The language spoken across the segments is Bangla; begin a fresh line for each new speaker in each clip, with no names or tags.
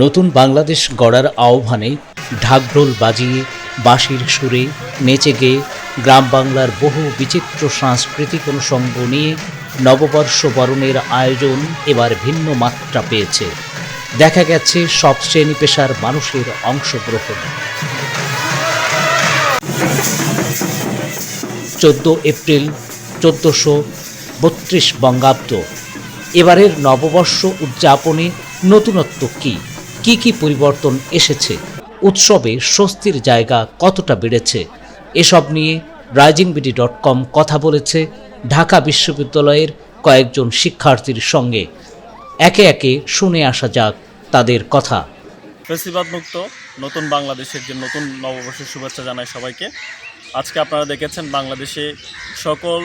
নতুন বাংলাদেশ গড়ার আহ্বানে ঢাকঢোল বাজিয়ে, বাঁশির সুরে নেচে গেয়ে গ্রাম বাংলার বহু বিচিত্র সাংস্কৃতিক অনুষঙ্গ নিয়ে নববর্ষ বরণের আয়োজন এবার ভিন্ন মাত্রা পেয়েছে। দেখা গেছে সব শ্রেণি পেশার মানুষের অংশগ্রহণ। চোদ্দ এপ্রিল চোদ্দোশো বত্রিশ বঙ্গাব্দ। এবারের নববর্ষ উদযাপনে নতুনত্ব কি? কি কি পরিবর্তন এসেছে? উৎসবে স্বস্তির জায়গা কতটা বেড়েছে? এসব নিয়ে রাইজিং বিডি ডট কম কথা বলেছে ঢাকা বিশ্ববিদ্যালয়ের কয়েকজন শিক্ষার্থীর সঙ্গে। একে একে শুনে আসা যাক তাদের কথা।
মুক্ত নতুন বাংলাদেশের যে নতুন নববর্ষের শুভেচ্ছা জানাই সবাইকে। আজকে আপনারা দেখেছেন বাংলাদেশে সকল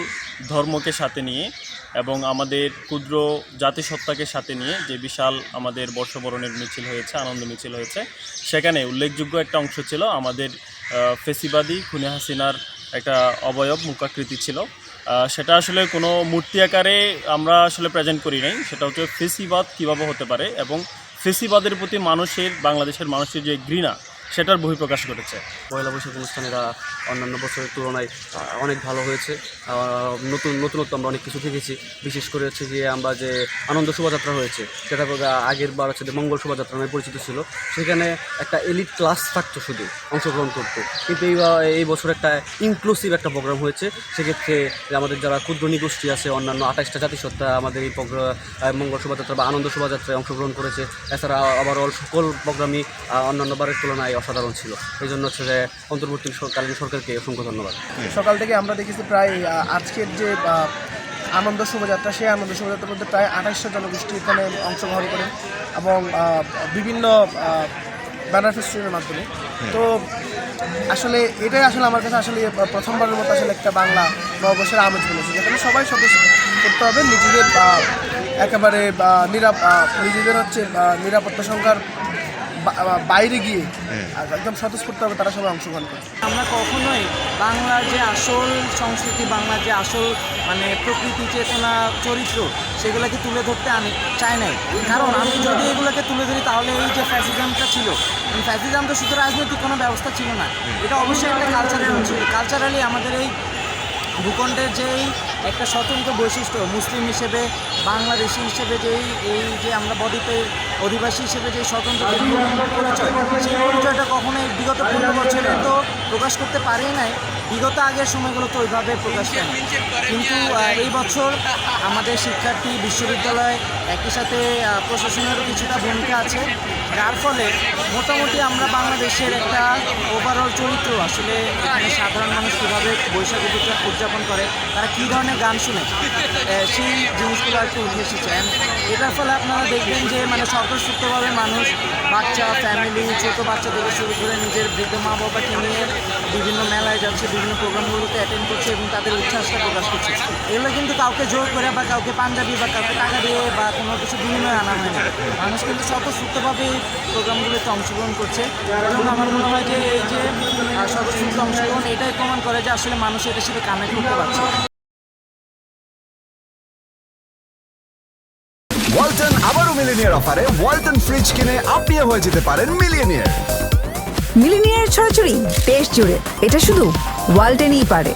ধর্মকে সাথে নিয়ে এবং আমাদের ক্ষুদ্র জাতিসত্তাকে সাথে নিয়ে যে বিশাল আমাদের বর্ষবরণের মিছিল হয়েছে, আনন্দ মিছিল হয়েছে, সেখানে উল্লেখযোগ্য একটা অংশ ছিল আমাদের ফেসিবাদী খুনে হাসিনার একটা অবয়ব মুখাকৃতি ছিল। সেটা আসলে কোনো মূর্তি আকারে আমরা আসলে প্রেজেন্ট করি নাই। সেটা হচ্ছে ফেসিবাদ কীভাবে হতে পারে এবং ফেসিবাদের প্রতি মানুষের, বাংলাদেশের মানুষের যে ঘৃণা সেটার বহিঃপ্রকাশ ঘটেছে।
পয়লা বৈশাখ অনুষ্ঠানেরা অন্যান্য বছরের তুলনায় অনেক ভালো হয়েছে। নতুন, নতুনত্ব আমরা অনেক কিছু দেখেছি বিশেষ করে হচ্ছে গিয়ে আমরা যে আনন্দ শোভাযাত্রা হয়েছে, সেটা আগের বার হচ্ছে যে মঙ্গল শোভাযাত্রা নামে পরিচিত ছিল। সেখানে একটা এলিট ক্লাস থাকতো শুধু, অংশগ্রহণ করতো। কিন্তু এই এই বছর একটা ইনক্লুসিভ একটা প্রোগ্রাম হয়েছে। সেক্ষেত্রে আমাদের যারা ক্ষুদ্র নিগোষ্ঠী আছে, অন্যান্য আঠাশটা জাতিসত্তা আমাদের এই মঙ্গল শোভাযাত্রা বা আনন্দ শোভাযাত্রায় অংশগ্রহণ করেছে। এছাড়া ওভারঅল সকল প্রোগ্রামই অন্যান্য বারের তুলনায় অসাধারণ ছিল। এই জন্য হচ্ছে যে অন্তর্বর্তীকালীন সরকারকে অসংখ্য ধন্যবাদ।
সকাল থেকে আমরা দেখেছি প্রায় আজকের যে আনন্দ শোভাযাত্রা সেই আনন্দ শোভাযাত্রার মধ্যে প্রায় আঠাশশো জনগোষ্ঠী এখানে অংশগ্রহণ করেন এবং বিভিন্ন ব্যানার ফেস্টিভ্যালের মাধ্যমে। তো আসলে এটাই আসলে আমার কাছে আসলে প্রথমবারের মতো আসলে একটা বাংলা নববর্ষের আমেজ বলেছে যেখানে সবাই সদস্য করতে হবে নিজেদের একেবারে নিরাপ নিজেদের হচ্ছে নিরাপত্তা সংখ্যার বাইরে গিয়ে একদম স্বতঃস্ফূর্ত হবে তারা সবাই অংশগ্রহণ করে।
আমরা কখনোই বাংলার যে আসল সংস্কৃতি বাংলার যে আসল মানে প্রকৃতি চেতনা চরিত্র সেগুলোকে তুলে ধরতে আমি চাই নাই। কারণ আমি যদি এগুলোকে তুলে ধরি তাহলে এই যে ফ্যাসিজমটা ছিল ফ্যাসিজম তো শুধু রাজনৈতিক কোনো ব্যবস্থা ছিল না। এটা অবশ্যই একটা কালচারাল ছিল কালচারালি আমাদের এই ভূখণ্ডের যেই একটা স্বতন্ত্র বৈশিষ্ট্য, মুসলিম হিসেবে, বাংলাদেশি হিসেবে যেই, এই যে আমরা বদ্বীপের অধিবাসী হিসেবে যে স্বতন্ত্র পরিচয়, সেই পরিচয়টা কখনোই বিগত পনেরো বছরে তো প্রকাশ করতে পারেই নাই বিগত আগের সময়গুলো তো ওইভাবে প্রকাশ না। কিন্তু এই বছর আমাদের শিক্ষার্থী, বিশ্ববিদ্যালয় একই সাথে প্রশাসনেরও কিছুটা ভূমিকা আছে যার ফলে মোটামুটি আমরা বাংলাদেশের একটা ওভারঅল চরিত্র, আসলে এখানে সাধারণ মানুষ কীভাবে বৈশাখ উদযা- উদযাপন করে, তারা কী ধরনের গান শুনে সেই জিনিসগুলো একটু উঠে এসেছে। এটার ফলে আপনারা দেখবেন যে মানে স্বতঃস্ফূর্তভাবে মানুষ, বাচ্চা ফ্যামিলি ছোটো বাচ্চা থেকে শুরু করে নিজের বৃদ্ধ মা বাবাকে নিয়ে বিভিন্ন মেলায় যাচ্ছে, বিভিন্ন প্রোগ্রামগুলোতে অ্যাটেন্ড করছে এবং তাদের উচ্ছ্বাসটা প্রকাশ করছে। এগুলো কিন্তু কাউকে জোর করে বা কাউকে পাঞ্জাবি বা কাউকে টাকা দিয়ে বা কোনো কিছু বিনিময়ে আনা হয় না। মানুষ কিন্তু স্বতঃস্ফূর্তভাবে প্রোগ্রামগুলোতে অংশগ্রহণ করছে। এবং আমার মনে হয় যে এই যে স্বতঃস্ফূর্ত অংশগ্রহণ এটাই প্রমাণ করে যে আসলে মানুষ এটার সাথে কানেক্ট করতে পারছে।
ওয়ালটন আবারও মিলিনিয়ার অফারে ওয়ালটন ফ্রিজ কিনে আপনিও হয়ে যেতে পারেন মিলিয়নিয়ার
মিলিনিয়ার ছড়াছড়ি দেশ জুড়ে এটা শুধু ওয়ালটেনই পারে।